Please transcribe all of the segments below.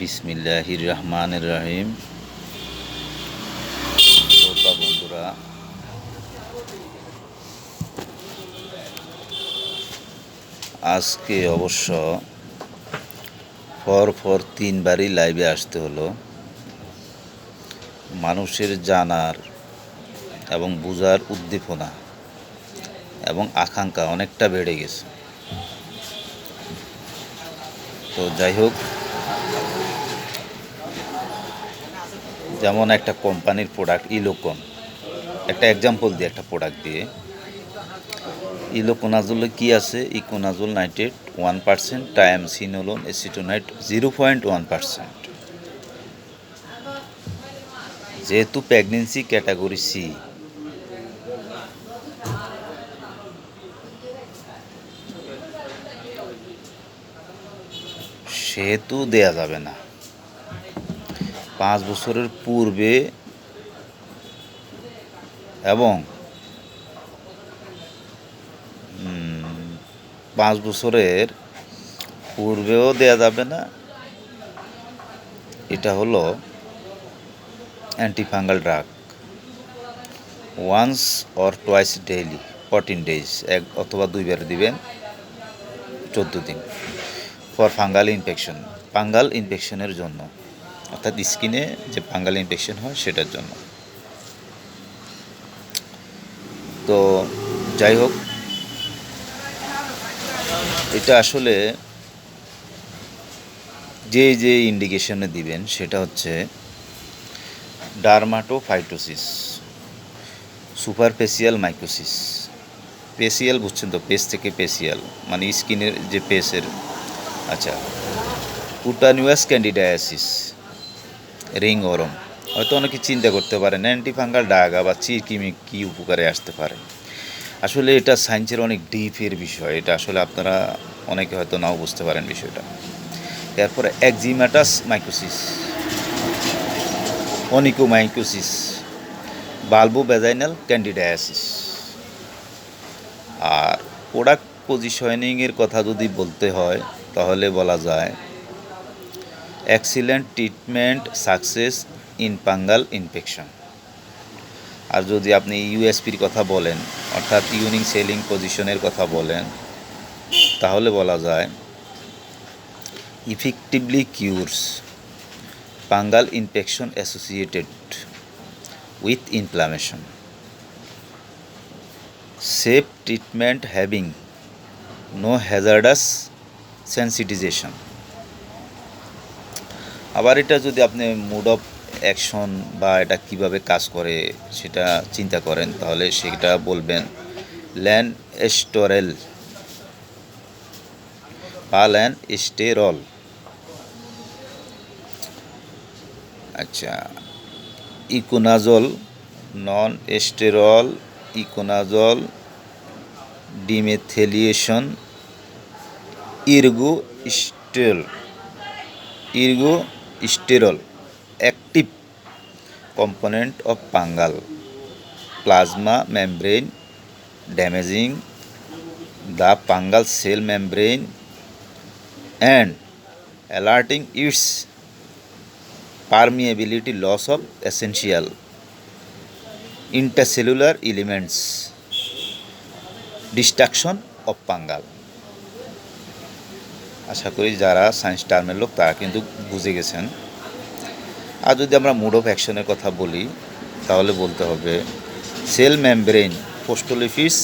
বিসমিল্লাহির রহমানের রহিম বন্ধুরা আজকে অবশ্য পর পর তিনবারই লাইভে আসতে হলো মানুষের জানার এবং বোঝার উদ্দীপনা এবং আকাঙ্ক্ষা অনেকটা বেড়ে গেছে তো যাই হোক যেমন একটা কোম্পানির প্রোডাক্ট ইলোকন একটা এক্সাম্পল দিয়ে একটা প্রোডাক্ট দিয়ে ইলোকোনাজোলে কি আছে econazole nitrate one percent triamcinolone acetonide zero point one percent যেহেতু প্রেগনেন্সি ক্যাটাগরি সি সেহেতু দেয়া যাবে না পাঁচ বছরের পূর্বে এবং পাঁচ বছরের পূর্বেও দেয়া যাবে না এটা হলো antifungal drug once or twice daily fourteen days এক অথবা দুইবার দিবেন চোদ্দো দিন ফর ফাঙ্গাল ইনফেকশন ফাঙ্গাল ইনফেকশনের জন্য অর্থাৎ স্কিনে যে ফাঙ্গাল ইনফেকশন হয় সেটার জন্য তো যাই হোক এটা আসলে যে যে ইন্ডিকেশনে দিবেন সেটা হচ্ছে ডার্মাটোফাইটোসিস সুপারফেসিয়াল মাইক্রোসিস পেসিয়াল বুঝছেন তো পেস থেকে পেসিয়াল মানে স্কিনের যে পেসের আচ্ছা কুটানিউয়াস ক্যান্ডিডায়াসিস রিং ওরম হয়তো অনেকে চিন্তা করতে পারেন ফাঙ্গাল ডাগা বা চিরকিমি কী উপকারে আসতে পারে আসলে এটা সায়েন্সের অনেক ডিপের বিষয় এটা আসলে আপনারা অনেকে হয়তো নাও বুঝতে পারেন বিষয়টা তারপরে eczematous onychomycosis vulvovaginal candidiasis আর প্রোডাক্ট পজিশনিংয়ের কথা যদি বলতে হয় তাহলে বলা যায় excellent treatment success in fungal infection আর যদি আপনি ইউএসপির কথা বলেন অর্থাৎ ইউনিং সেলিং পজিশনের কথা বলেন তাহলে বলা যায় effectively cures fungal infection associated with inflammation safe treatment having no hazardous sensitization আবার এটা যদি আপনি মুড অফ অ্যাকশন বা এটা কিভাবে কাজ করে সেটা চিন্তা করেন তাহলে সেটা বলবেন ল্যান্ড এস্টোরেল বা ল্যান্ড স্টেরল আচ্ছা econazole lanosterol econazole demethylation ergosterol ergo Sterol, active component of fungal plasma membrane, damaging the fungal cell membrane and alerting its permeability loss of essential intracellular elements. Destruction of fungal. আশা করি যারা science টার্মের লোক তারা কিন্তু বুঝে গেছেন আর যদি আমরা মুড অফ অ্যাকশনের কথা বলি তাহলে বলতে হবে cell membrane phospholipids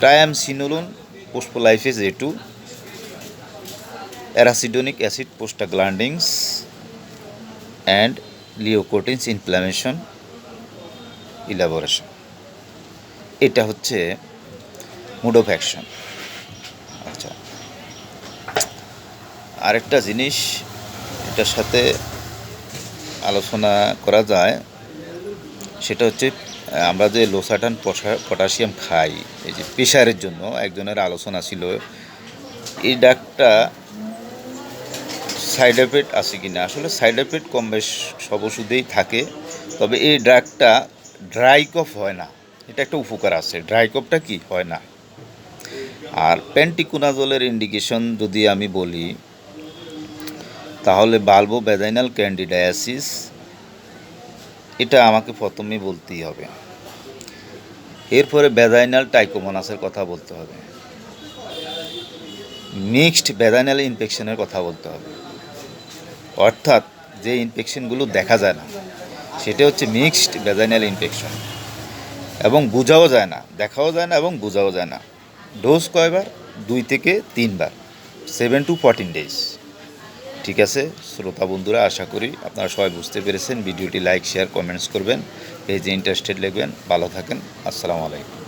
triamcinolone phospholipase A two arachidonic acid prostaglandins and leukotrienes inflammation elaboration এটা হচ্ছে মুড অফ অ্যাকশন আচ্ছা আরেকটা জিনিস এটার সাথে আলোচনা করা যায় সেটা হচ্ছে আমরা যে লোসাটান পটাশিয়াম খাই এই যে প্রেশারের জন্য একজনের আলোচনা ছিল এই ডাকটা সাইড এফেক্ট আছে কি না আসলে সাইড এফেক্ট কম বেশ সব ওষুধেই থাকে তবে এই ড্রাগটা ড্রাই কফ হয় না এটা একটা উপকার আছে ড্রাই কফটা কি হয় না আর প্যান্টিকুনাজলের ইন্ডিকেশন যদি আমি বলি তাহলে বাল্বো ব্যাজাইনাল ক্যান্ডিডায়াসিস এটা আমাকে প্রথমে বলতেই হবে এরপরে ব্যাজাইনাল টাইকোমোনাসের কথা বলতে হবে মিক্সড ব্যাজাইনাল ইনফেকশনের কথা বলতে হবে অর্থাৎ যে ইনফেকশনগুলো দেখা যায় না সেটা হচ্ছে মিক্সড ব্যাজাইনাল ইনফেকশন এবং বোঝাও যায় না দেখাও যায় না এবং বোঝাও যায় না ডোজ কয়বার দুই থেকে তিনবার সেভেন টু ফোরটিন ডেজ ঠিক আছে শ্রোতা বন্ধুরা আশা করি আপনারা সবাই বুঝতে পেরেছেন ভিডিওটি লাইক শেয়ার কমেন্টস করবেন পেজে ইন্টারেস্টেড লিখবেন ভালো থাকেন আসসালামু আলাইকুম